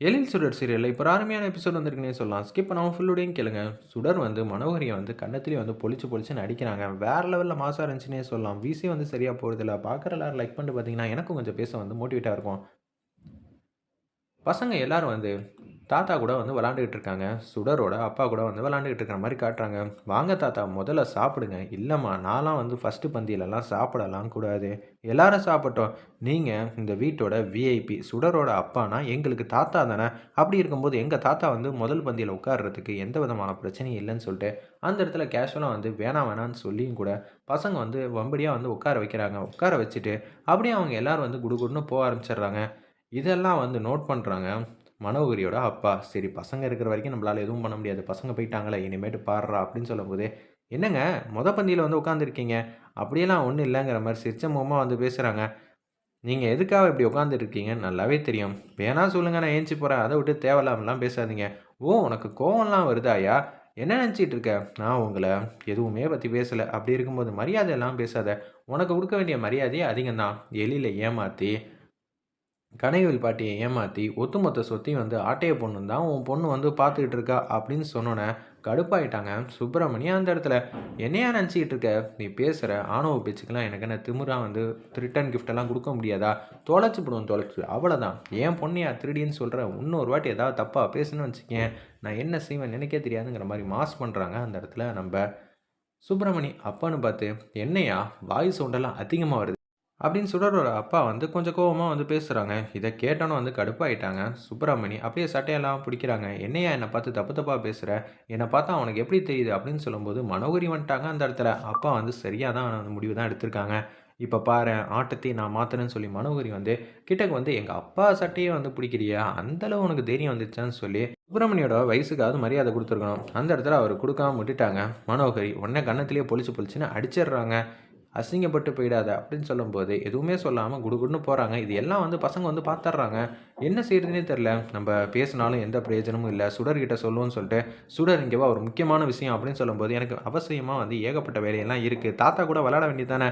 எழில் சுடர் சீரியலில் இப்போ அருமையான எபிசோட் வந்திருக்குன்னே சொல்லலாம். ஸ்கிப் பண்ணாமல் ஃபுல்லுடையும் கேளுங்க. சுடர் வந்து மனோகரியை வந்து கண்ணத்துலேயும் வந்து பொழிச்சு பொழிச்சு நடிக்கிறாங்க. வேறு லெவலில் மாசாக இருந்துச்சுன்னே சொல்லலாம். விசி வந்து சரியாக போகிறதில்ல பார்க்குற எல்லாரும் லைக் பண்ணிட்டு பார்த்தீங்கன்னா எனக்கும் கொஞ்சம் பேச வந்து மோட்டிவேட்டாக இருக்கும். பசங்க எல்லாரும் வந்து தாத்தா கூட வந்து விளாண்டுக்கிட்டு இருக்காங்க. சுடரோட அப்பா கூட வந்து விளாண்டுக்கிட்டு இருக்கிற மாதிரி காட்டுறாங்க. வாங்க தாத்தா முதல்ல சாப்பிடுங்க. இல்லைம்மா நான்லாம் வந்து ஃபஸ்ட்டு பந்தியிலலாம் சாப்பிடலாம் கூடாது. எல்லாரும் சாப்பிட்டோம். நீங்கள் இந்த வீட்டோட விஐபி சுடரோட அப்பானா? எங்களுக்கு தாத்தா தானே? அப்படி இருக்கும்போது எங்கள் தாத்தா வந்து முதல் பந்தியில் உட்கார்றதுக்கு எந்த விதமான பிரச்சனையும் இல்லைன்னு சொல்லிட்டு அந்த இடத்துல கேஷுவலாக வந்து வேணாம் வேணான்னு சொல்லியும் கூட பசங்க வந்து வம்படியாக வந்து உட்கார வைக்கிறாங்க. உட்கார வச்சுட்டு அப்படியே அவங்க எல்லோரும் வந்து குடுகுடுன்னு போக ஆரம்பிச்சிடுறாங்க. இதெல்லாம் வந்து நோட் பண்ணுறாங்க மனோகரியோட அப்பா. சரி பசங்க இருக்கிற வரைக்கும் நம்மளால் எதுவும் பண்ண முடியாது. பசங்க போயிட்டாங்களே இனிமேட்டு பாடுறா அப்படின்னு சொல்லும்போது என்னங்க மொத பந்தியில் வந்து உட்காந்துருக்கீங்க அப்படியெல்லாம் ஒன்றும் இல்லைங்கிற மாதிரி சிரிச்ச முகமாக வந்து பேசுகிறாங்க நீங்கள் எதுக்காக இப்படி உட்காந்துருக்கீங்க நல்லாவே தெரியும். வேணா சொல்லுங்கள் நான் ஏஞ்சி போகிறேன் அதை விட்டு தேவையில்லாமலாம் பேசாதீங்க. ஓ உனக்கு கோவம்லாம் வருதாயா என்ன நினச்சிட்டு இருக்க? நான் உங்களை எதுவுமே பற்றி பேசலை. அப்படி இருக்கும்போது மரியாதையெல்லாம் பேசாத. உனக்கு கொடுக்க வேண்டிய மரியாதையே அதிகம்தான். எளியில் ஏமாற்றி கனகவில் பாட்டியை ஏமாற்றி ஒத்துமொத்த சொத்தையும் வந்து ஆட்டைய பொண்ணு தான் உன் பொண்ணு வந்து பார்த்துக்கிட்டு இருக்கா அப்படின்னு சொன்னோன்னே கடுப்பாயிட்டாங்க சுப்பிரமணியம் அந்த இடத்துல. என்னையா நினச்சிக்கிட்டு இருக்க? நீ பேசுகிற ஆணவ பேச்சுக்கெல்லாம் எனக்கு என்ன திமுறா வந்து திருட்டன் கிஃப்டெல்லாம் கொடுக்க முடியாதா? தொலைச்சி போடுவோம் தொலைச்சி. அவ்வளோதான் என் பொண்ணையா திருடின்னு சொல்கிற இன்னொரு வாட்டி ஏதாவது தப்பாக பேசுன்னு வச்சுக்கேன். நான் என்ன செய்வேன் நினைக்க தெரியாதுங்கிற மாதிரி மாஸ் பண்ணுறாங்க அந்த இடத்துல நம்ம சுப்பிரமணி. அப்பான்னு பார்த்து என்னையா? வாய் சவுண்டெல்லாம் அதிகமாக வருது. அப்படின்னு சுடரோட அப்பா வந்து கொஞ்சம் கோபமாக வந்து பேசுகிறாங்க இதை கேட்டோன்னு வந்து கடுப்பாயிட்டாங்க. சுப்பிரமணி அப்படியே சட்டையெல்லாம் பிடிக்கிறாங்க. என்னையா என்னை பார்த்து தப்பு தப்பாக பேசுகிற என்னை பார்த்தா அவனுக்கு எப்படி தெரியுது? அப்படின்னு சொல்லும்போது மனோகரி வந்துட்டாங்க அந்த இடத்துல. அப்பா வந்து சரியாக தான் அந்த முடிவு தான் எடுத்திருக்காங்க. இப்போ பாரு ஆட்டத்தை நான் மாற்றினேன்னு சொல்லி மனோகரி வந்து கிட்டக்கு வந்து எங்கள் அப்பா சட்டையே வந்து பிடிக்கிறியா? அந்தளவு உனக்கு தைரியம் வந்துச்சான்னு சொல்லி சுப்பிரமணியோட வயசுக்காவது மரியாதை கொடுத்துருக்கணும். அந்த இடத்துல அவர் கொடுக்காம விட்டுட்டாங்க. மனோகரி உடனே கன்னத்திலேயே பொழிச்சு பொழிச்சுன்னு அடிச்சிடுறாங்க. அசிங்கப்பட்டு போயிடாத அப்படின்னு சொல்லும்போது எதுவுமே சொல்லாமல் குடுகுடுன்னு போகிறாங்க இது எல்லாம் வந்து பசங்க வந்து பார்த்துட்றாங்க என்ன செய்கிறதுனே தெரில நம்ம பேசினாலும் எந்த பிரயோஜனமும் இல்லை. சுடர்கிட்ட சொல்லுவோம்னு சொல்லிட்டு சுடர் இங்கேவா ஒரு முக்கியமான விஷயம் அப்படின்னு சொல்லும்போது எனக்கு அவசியமாக வந்து ஏகப்பட்ட வேலையெல்லாம் இருக்குது தாத்தா கூட விளாட வேண்டியது தானே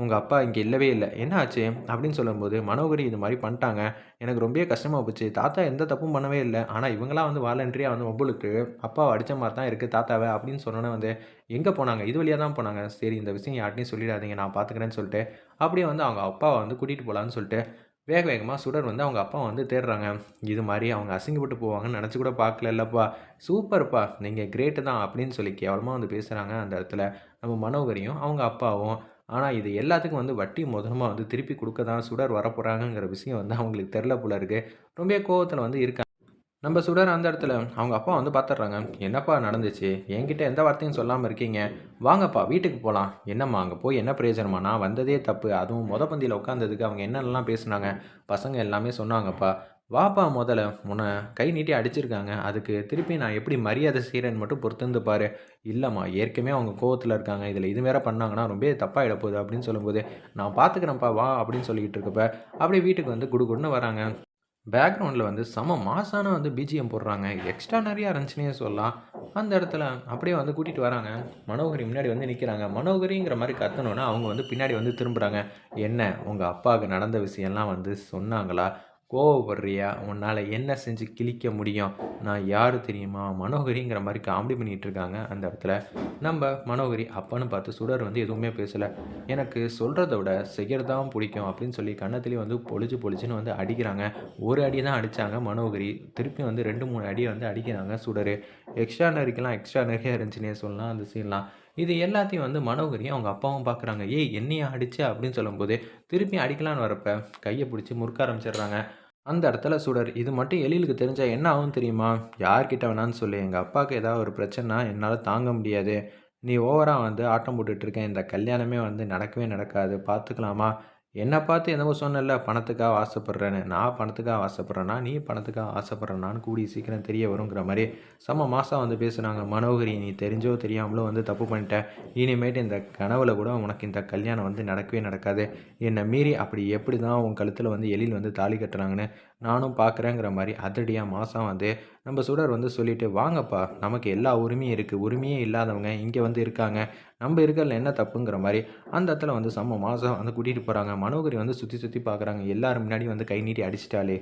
உங்கள் அப்பா இங்கே இல்லவே இல்லை. என்ன ஆச்சு? அப்படின்னு சொல்லும்போது மனோகரி இது மாதிரி பண்ணிட்டாங்க. எனக்கு ரொம்பவே கஷ்டமாக போச்சு. தாத்தா எந்த தப்பும் பண்ணவே இல்லை. ஆனால் இவங்களாம் வந்து வாலண்டரியாக வந்து மொபைலுக்கு அப்பாவை அடித்த மாதிரி தான் இருக்குது தாத்தாவை அப்படின்னு சொன்னோன்னே வந்து எங்கே போனாங்க? இது வழியாக தான் போனாங்க. சரி இந்த விஷயம் யார்ட்டையும் சொல்லிடாதீங்க. நான் பார்த்துக்கிறேன்னு சொல்லிட்டு அப்படியே வந்து அவங்க அப்பாவை வந்து கூட்டிகிட்டு போகலான்னு சொல்லிட்டு வேக வேகமாக சுடர் வந்து அவங்க அப்பா வந்து தேடுறாங்க. இது மாதிரி அவங்க அசிங்கப்பட்டு போவாங்கன்னு நினச்சி கூட பார்க்கல இல்லைப்பா சூப்பர்ப்பா. நீங்கள் கிரேட்டு தான் அப்படின்னு சொல்லி கேவலமாக வந்து பேசுகிறாங்க அந்த இடத்துல. நம்ம மனோகரியும் அவங்க அப்பாவும் ஆனால் இது எல்லாத்துக்கும் வந்து வட்டி முதலமாக வந்து திருப்பி கொடுக்க தான் சுடர் வரப்போகிறாங்கங்கிற விஷயம் வந்து அவங்களுக்கு தெரில போல இருக்குது ரொம்ப கோவத்தில் வந்து இருக்காங்க. நம்ம சுடர் அந்த இடத்துல அவங்க அப்பா வந்து பார்த்துட்றாங்க என்னப்பா நடந்துச்சு? என்கிட்ட எந்த வார்த்தையும் சொல்லாமல் இருக்கீங்க? வாங்கப்பா வீட்டுக்கு போகலாம் என்னம்மா அங்கே போய் என்ன பிரயோஜனமா? நான் வந்ததே தப்பு. அதுவும் மொத பந்தியில் உட்காந்ததுக்கு அவங்க என்னென்னலாம் பேசுனாங்க? பசங்க எல்லாமே சொன்னாங்கப்பா. வாப்பா முதல்ல உன்னை கை நீட்டி அடிச்சிருக்காங்க. அதுக்கு திருப்பி நான் எப்படி மரியாதை செய்கிறேன்னு மட்டும் பொறுத்திருந்து பாரு. இல்லைம்மா ஏற்கனவே அவங்க கோவத்தில் இருக்காங்க. இதில் இது வேற பண்ணாங்கன்னா ரொம்ப தப்பாகிட போகுது அப்படின்னு சொல்லும்போது நான் பார்த்துக்கிறேன்ப்பா வா அப்படின்னு சொல்லிக்கிட்டு இருக்கப்ப அப்படியே வீட்டுக்கு வந்து குடுகுடுன்னு வராங்க. பேக்ரவுண்டில் வந்து செம மாசான வந்து பிஜிஎம் போடுறாங்க. எக்ஸ்ட்ரா நிறையா இருந்துச்சுன்னே சொல்லலாம். அந்த இடத்துல அப்படியே வந்து கூட்டிகிட்டு வராங்க. மனோகரி முன்னாடி வந்து நிற்கிறாங்க மனோகரிங்கிற மாதிரி கத்தணுன்னா அவங்க வந்து பின்னாடி வந்து திரும்புகிறாங்க என்ன உங்கள் அப்பாவுக்கு நடந்த விஷயம்லாம் வந்து சொன்னாங்களா? கோவப்படுறியா? உன்னால் என்ன செஞ்சு கிழிக்க முடியும்? நான் யார் தெரியுமா? மனோகரிங்கிற மாதிரி காமெடி பண்ணிகிட்டு இருக்காங்க அந்த இடத்துல. நம்ம மனோகரி அப்பன்னு பார்த்து சுடர் வந்து எதுவுமே பேசலை. எனக்கு சொல்கிறத விட செய்கிறதான் பிடிக்கும் அப்படின்னு சொல்லி கன்னத்துலேயும் வந்து பொழிச்சு பொழிச்சுன்னு வந்து அடிக்கிறாங்க. ஒரு அடி தான் அடித்தாங்க மனோகரி. திருப்பி வந்து ரெண்டு மூணு அடியை வந்து அடிக்கிறாங்க சுடர். எக்ஸ்ட்ரா நரிக்கெல்லாம் எக்ஸ்ட்ரா நிறையா இருந்துச்சுன்னே சொல்லலாம் அந்த சீன்லாம் இது எல்லாத்தையும் வந்து மனோகரியும் அவங்க அப்பாவும் பார்க்குறாங்க ஏய் என்னையா அடிச்சு? அப்படின்னு சொல்லும்போது திருப்பி அடிக்கலான்னு வரப்ப கையை பிடிச்சி முறுக்க ஆரம்பிச்சிடுறாங்க. அந்த இடத்துல சுடர் இது மட்டும் எழிலுக்கு தெரிஞ்சால் என்ன ஆகும் தெரியுமா? யார்கிட்ட வேணான்னு சொல்லி. எங்கள் அப்பாவுக்கு ஏதாவது ஒரு பிரச்சனை என்னால் தாங்க முடியாது. நீ ஓவராக வந்து ஆட்டம் போட்டுட்ருக்கேன் இந்த கல்யாணமே வந்து நடக்கவே நடக்காது. பார்த்துக்கலாமா என்னை பார்த்து என்னமோ சொன்னல பணத்துக்காக ஆசைப்பட்றேன்னு. நான் பணத்துக்காக ஆசைப்பட்றேன்னா நீ பணத்துக்காக ஆசைப்பட்றேனான்னு கூடி சீக்கிரம் தெரிய வருங்கிற மாதிரி செம்ம மாதம் வந்து பேசுனாங்க. மனோகரி நீ தெரிஞ்சோ தெரியாமலோ வந்து தப்பு பண்ணிட்டேன் இனிமேட்டு இந்த கனவுல கூட உனக்கு இந்த கல்யாணம் வந்து நடக்கவே நடக்காது. என்னை மீறி அப்படி எப்படி தான் உன் கழுத்தில் வந்து எழில் வந்து தாலி கட்டுறாங்கன்னு நானும் பார்க்குறேங்கிற மாதிரி அதிரடியாக மாதம் வந்து நம்ம சுடர் வந்து சொல்லிவிட்டு வாங்கப்பா நமக்கு எல்லா உரிமையும் இருக்குது உரிமையே இல்லாதவங்க இங்கே வந்து இருக்காங்க. நம்ம இருக்கிறதுல என்ன தப்புங்கிற மாதிரி அந்த இடத்துல வந்து செம்ம மாதம் வந்து கூட்டிகிட்டு போகிறாங்க மனோகரி வந்து சுற்றி சுற்றி பார்க்குறாங்க எல்லோரும் முன்னாடி வந்து கை நீட்டி அடிச்சிட்டாலே.